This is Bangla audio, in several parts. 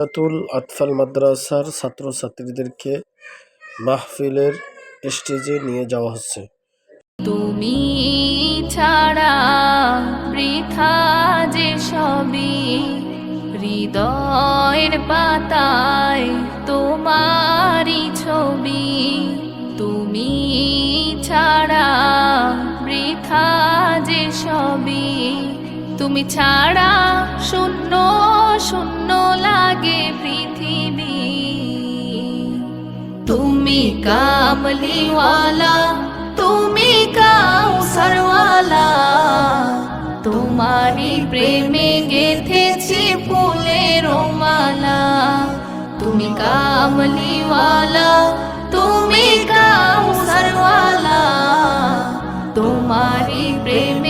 জান্নাতুল আতফাল মাদ্রাসার ছাত্রছাত্রীদেরকে মাহফিলের স্টেজে নিয়ে যাওয়া হচ্ছে। তুমি ছাড়া বৃথা যে সবই, হৃদয়ের পাতায় তোমারই ছবি। তুমি ছাড়া বৃথা যে সবই, তুমি ছাড়া শূন্য শূন্য লাগে পৃথিবী। তুমি কামলিওয়ালা তুমি কাউসারওয়ালা তোমারই প্রেমে গেথেছি ফুলের মালা। তুমি কামলিওয়ালা তুমি কাউসারওয়ালা তোমারই প্রেমে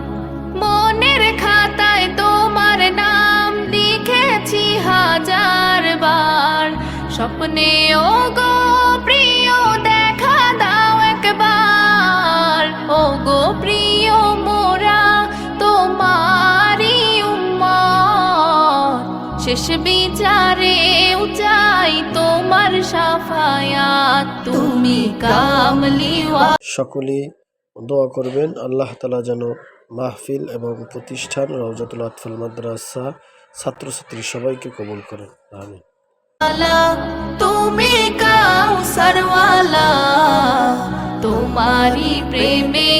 স্বপ্নে ও গো প্রিয়, দেখা দাও একবার। ও গো প্রিয় মোরা তোমারি উম্মত। শেষ বিচারে চাই তোমার সাফায়াত। তুমি কামলিওয়া। সকলে দোয়া করবেন, আল্লাহ তালা যেন মাহফিল এবং প্রতিষ্ঠান রওজাতুল আতফাল মাদ্রাসা ছাত্রছাত্রী সবাইকে কবুল করেন। আমিন। वाला কাউ সরওয়ালা তোমারি প্রেমে